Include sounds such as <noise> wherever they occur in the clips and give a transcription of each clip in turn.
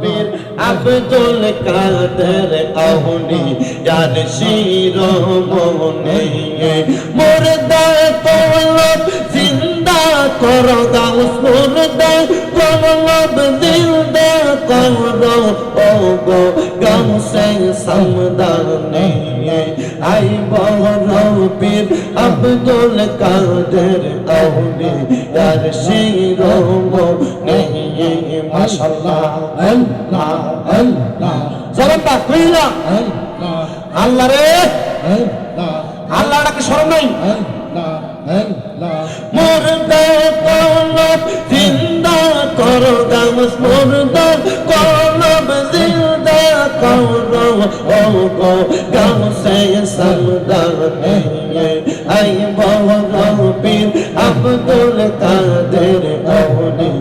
পীর আব্দুল কাদের আহনি যার শিরোমণি মুর্দা কলব জিন্দা করো গাউস মুর্দা কলব জিন্দা কর ও গো গাউসে সমদানে। আই বড় পীর আব্দুল কাদের আহনি যার শিরোমণি মাশাআল্লাহ আল্লাহ আল্লাহ। জবানটা কইলা আল্লাহ রে। আল্লাহ। ডাকে স্মরণ নাই। মুর্দা কলব জিন্দা করো গামস মুর্দা কলব জিন্দা ও গো গামসে সমদানে আই বড় পীর আব্দুল কাদের আউলি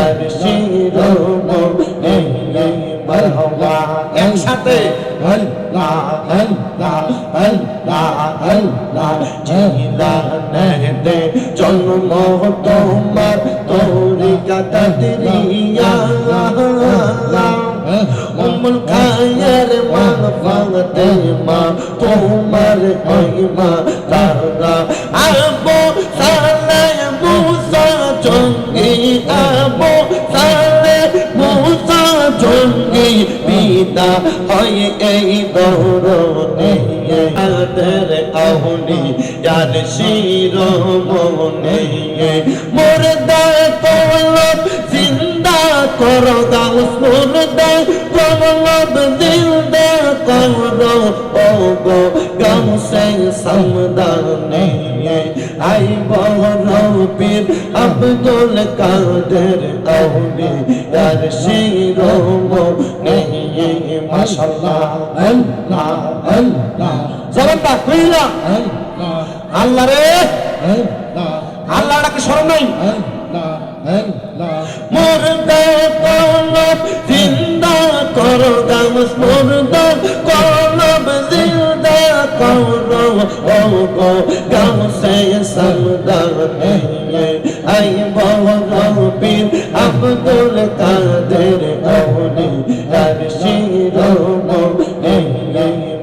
আর শিরোমণি মারহাবা একসাথে আল্লাহ আল্লাহ আল্লাহ আল্লাহ জিলানে জন্ম তোমার তরিকা তদরিয়া। উমুল আবো সালে মুসা জঙ্গি পিতা হয় এই দৌড়নে আদর আহনি যার শিরোমণি। মুর্দা কলব জিন্দা করো গাউস মুর্দা কলব জিন্দা করো। ও গো গাউসে সমদানে। আই বড় পীর আব্দুল কাদের আউলি যার শিরোমণি মাশাআল্লাহ আল্লাহ আল্লাহ। জবানটা কইলা আল্লাহ। রে। আল্লাহ। ডাকে স্মরণ নাই। মুর্দা কলব জিন্দা করো মুর্দা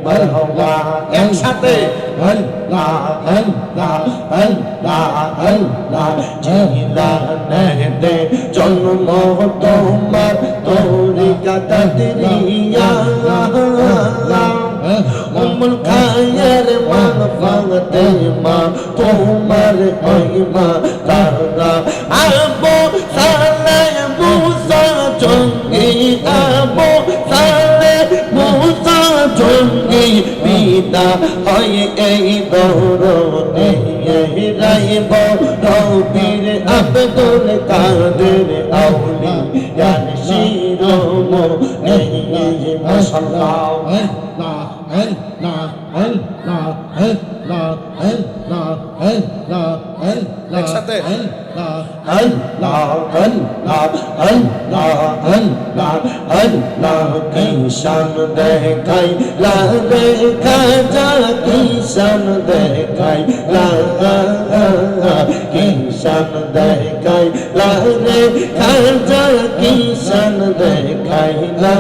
মারহাবা একসাথে। জন্ম তোমার তরিকা তদরিয়া। উমুল খায়ের মান ফাতে মা তোমার মহিমা তারা আবো মুসা জঙ্গি আবো মোসা জঙ্গি পিতা হয় এই দৌড়নে রাইব রৌবীর আব্দুল কাদের আউলি। একসাথে কিষান দেখাই দেখা যা কিষান দেখাই লা কিষান দেখাই লা দেখা যা কিষান দেখাই, লা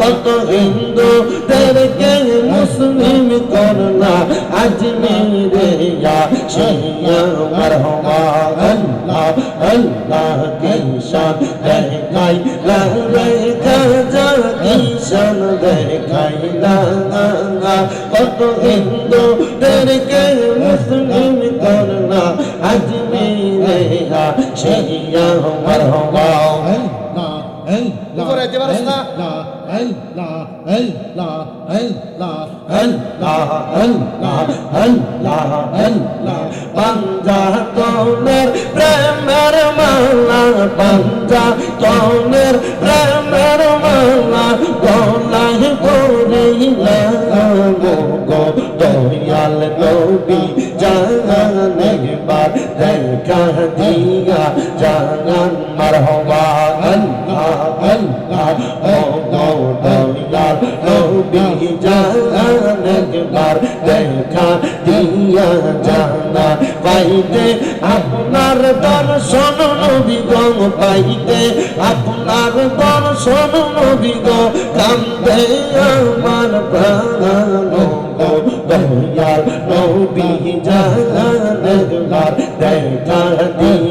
কত হিন্দু তেরকে মুসলিম করলা আজমিরে ইয়া শিয়া মারহাবা আল্লাহ আল্লাহ কিষান দেখাই লা রেখা যা কিষান দেখাই, লা কত হিন্দু তেরকে মুসলিম আজমিরে ইয়া শিয়া মারহাবা উপরে যেতে পারছ না। পাঞ্জা তোনের প্রেমের মালা পাঞ্জা তোনের প্রেমের মালা, গলায় পড়িলা গো দয়াল নবী। বার দেখা দিয়া জানান মারহবা আল্লাহ আল্লাহ, ও গো দয়াল নবী জানে বার দেখা দিয়া জানা। পাইতে আপনার দর্শন নবীগণ পাইতে আপনার দর্শন নবীগণ কান্দে আমার প্রাণ দয়াল নবী জানার দেখা দিয়া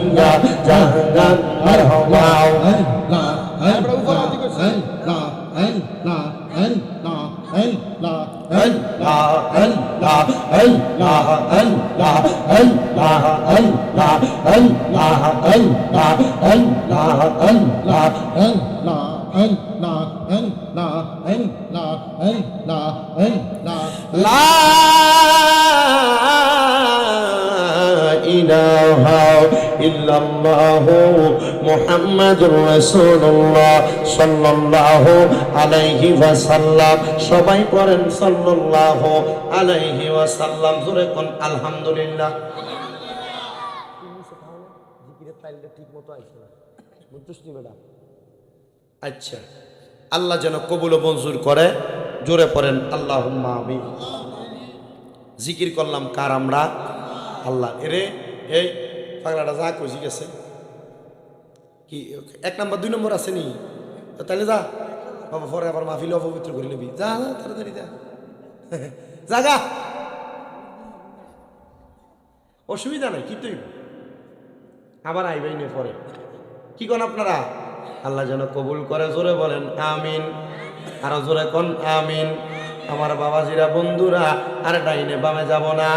الله الله الله الله الله الله الله لا لا لا لا لا لا لا ইল্লাল্লাহু মুহাম্মাদুর রাসূলুল্লাহ সাল্লাল্লাহু আলাইহি ওয়াসাল্লাম। সবাই পড়েন সাল্লাল্লাহু আলাইহি ওয়াসাল্লাম। জোরে কোন আলহামদুলিল্লাহ। আচ্ছা। আল্লাহ যেন কবুল মঞ্জুর করে। জোরে পড়েন আল্লাহ আমি জিকির করলাম কার আমরা? আল্লাহ। এরে এই পাগলাটা যা কই গেছে কি, এক নাম্বার, দুই নম্বর আছে নি? তাহলে যা। বাবা, পরে আবার মাহফিলে অপবিত্র করে নিবি। যা যা, তাড়াতাড়ি যা। <laughs> জাগা অসুবিধা নাই কি তুই আবার আইবাই নে পরে। কি কোন আপনারা? আল্লাহ যেন কবুল করে, জোরে বলেন, আমিন। আরও জোরে কোন, আমিন। আমার বাবাজিরা, বন্ধুরা, আর ডাইনে বামে যাব না।